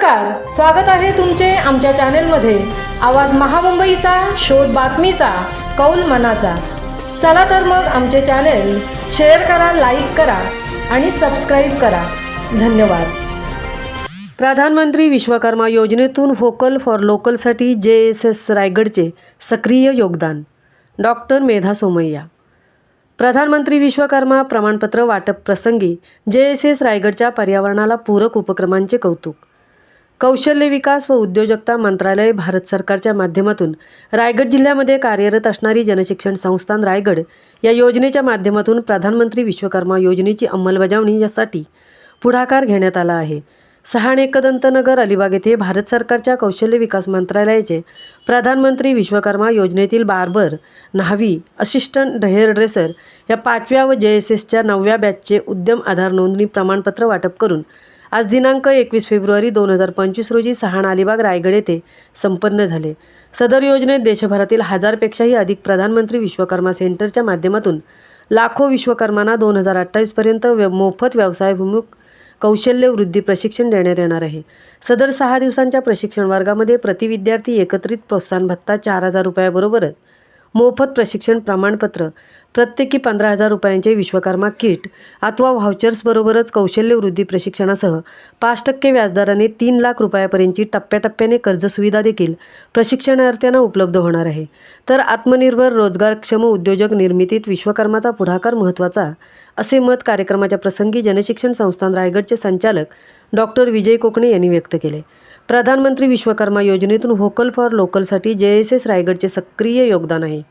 नमस्कार स्वागत आहे तुमचे आमच्या चॅनेलमध्ये. आवाज महामुंबईचा शोध बातमीचा कौल मनाचा. चला तर मग आमचे चॅनेल शेअर करा लाईक करा आणि सबस्क्राईब करा. धन्यवाद. प्रधानमंत्री विश्वकर्मा योजनेतून व्होकल फॉर लोकलसाठी जे एस एस रायगडचे सक्रिय योगदान. डॉक्टर मेधा सोमय्या. प्रधानमंत्री विश्वकर्मा प्रमाणपत्र वाटप प्रसंगी जे एस एस रायगडच्या पर्यावरणाला पूरक उपक्रमांचे कौतुक. कौशल्य विकास व उद्योजकता मंत्रालय भारत सरकारच्या माध्यमातून रायगड जिल्ह्यामध्ये कार्यरत असणारी जनशिक्षण संस्थान रायगड या योजनेच्या माध्यमातून प्रधानमंत्री विश्वकर्मा योजनेची अंमलबजावणी यासाठी पुढाकार घेण्यात आला आहे. सहाण एकदंतनगर अलिबाग येथे भारत सरकारच्या कौशल्य विकास मंत्रालयाचे प्रधानमंत्री विश्वकर्मा योजनेतील बार्बर न्हावी असिस्टंट हेअर ड्रेसर या पाचव्या व जे एस एसच्या नवव्या बॅचचे उद्यम आधार नोंदणी प्रमाणपत्र वाटप करून आज दिनांक एकवीस फेब्रुवारी दोन हजार पंचवीस रोजी सहाण अलिबाग रायगड येथे संपन्न झाले. सदर योजनेत देशभरातील हजारपेक्षाही अधिक प्रधानमंत्री विश्वकर्मा सेंटरच्या माध्यमातून लाखो विश्वकर्मांना दोन हजार अठ्ठावीसपर्यंत व्य मोफत व्यवसायभिमुख कौशल्य वृद्धी प्रशिक्षण देण्यात येणार आहे. सदर सहा दिवसांच्या प्रशिक्षण वर्गामध्ये प्रति विद्यार्थी एकत्रित प्रोत्साहन भत्ता चार हजार रुपयाबरोबरच मोफत प्रशिक्षण प्रमाणपत्र प्रत्येकी पंधरा हजार रुपयांचे विश्वकर्मा किट अथवा व्हाउचर्सबरोबरच कौशल्य वृद्धी प्रशिक्षणासह पाच टक्के व्याजदराने तीन लाख रुपयापर्यंतची टप्प्याटप्प्याने कर्ज सुविधा देखील प्रशिक्षणार्थ्यांना उपलब्ध होणार आहे. तर आत्मनिर्भर रोजगारक्षम उद्योजक निर्मितीत विश्वकर्माचा पुढाकार महत्त्वाचा असे मत कार्यक्रमाच्या प्रसंगी जनशिक्षण संस्थान रायगडचे संचालक डॉक्टर विजय कोकणे यांनी व्यक्त केले. प्रधानमंत्री विश्वकर्मा योजनेतून व्होकल फॉर लोकलसाठी जे एस एस रायगडचे सक्रिय योगदान आहे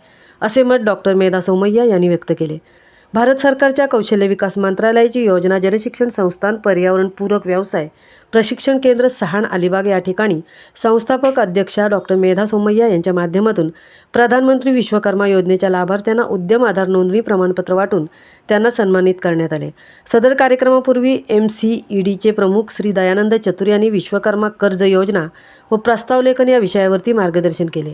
असे मत डॉक्टर मेधा सोमय्या यांनी व्यक्त केले. भारत सरकारच्या कौशल्य विकास मंत्रालयाची योजना जलशिक्षण संस्थान पर्यावरणपूरक व्यवसाय प्रशिक्षण केंद्र सहाण अलिबाग या ठिकाणी संस्थापक अध्यक्षा डॉक्टर मेधा सोमय्या यांच्या माध्यमातून प्रधानमंत्री विश्वकर्मा योजनेच्या लाभार्थ्यांना उद्यम आधार नोंदणी प्रमाणपत्र वाटून त्यांना सन्मानित करण्यात आले. सदर कार्यक्रमापूर्वी एम सी ई डीचे प्रमुख श्री दयानंद चतुर यांनी विश्वकर्मा कर्ज योजना व प्रस्तावलेखन या विषयावरती मार्गदर्शन केले.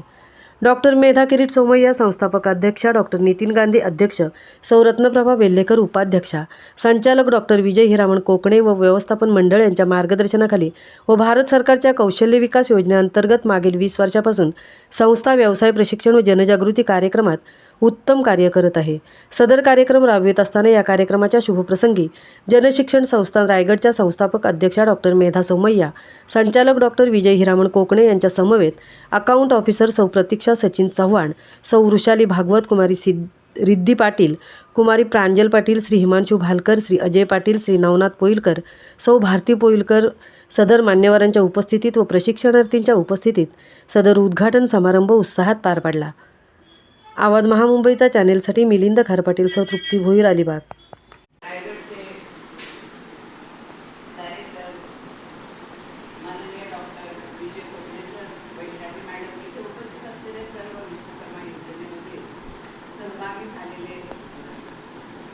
डॉक्टर मेधा किरीट सोमय्या संस्थापक अध्यक्षा डॉक्टर नितीन गांधी अध्यक्ष सौरत्नप्रभा वेल्लेकर उपाध्यक्षा संचालक डॉक्टर विजय हिरामण कोकणे व व्यवस्थापन मंडळ यांच्या मार्गदर्शनाखाली व भारत सरकारच्या कौशल्य विकास योजनेअंतर्गत मागील वीस वर्षापासून संस्था व्यवसाय प्रशिक्षण व जनजागृती कार्यक्रमात उत्तम कार्य करत आहे. सदर कार्यक्रम राबवित असताना या कार्यक्रमाच्या शुभप्रसंगी जनशिक्षण संस्थान रायगडच्या संस्थापक अध्यक्षा डॉक्टर मेधा सोमय्या संचालक डॉक्टर विजय हिरामण कोकणे यांच्या समवेत अकाउंट ऑफिसर सौ प्रतीक्षा सचिन चव्हाण सौ वृषाली भागवत कुमारी सिद्ध रिद्धी पाटील कुमारी प्रांजल पाटील श्री हिमांशू भालकर श्री अजय पाटील श्री नवनाथ पोईलकर सौ भारती पोईलकर सदर मान्यवरांच्या उपस्थितीत व प्रशिक्षणार्थींच्या उपस्थितीत सदर उद्घाटन समारंभ उत्साहात पार पडला. आवाज महामुंबईचा चॅनेलसाठी मिलिंद खारपाटीलसह तृप्ती भोईर अलिबाग.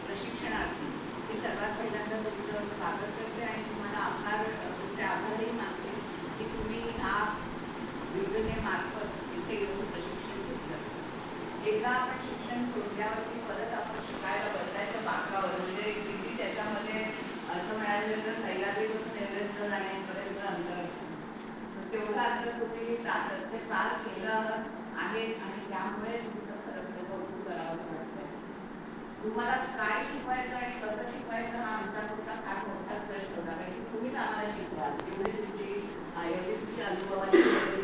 प्रशिक्षणार्थी सर्वात पहिल्यांदा तुमचं स्वागत करते आणि तुम्हाला आभार तुमचे आभारही मानते की तुम्ही ह्या योजनेमार्फत इथे येऊन प्रशिक्षण जेव्हा आपण शिक्षण सोडल्यावरती परत आपण शिकायला बसायचं बाकावर म्हणजे किती त्याच्यामध्ये असं म्हणायचं तर सह्याद्रीपासून एव्हरेस्ट जाण्यापर्यंत अंतर असतं तेवढं अंतर तुम्ही सातत्य पार केलं आहे आणि त्यामुळे तुमचं खरं कौतुक करावं असं वाटतं तुम्हाला काय शिकवायचं आणि कसं शिकवायचं हा आमचा तुमचा फार मोठाच प्रश्न होता. कारण की तुम्हीच आम्हाला शिकवाल. एवढी तुमची एवढी तुमची अनुभवाची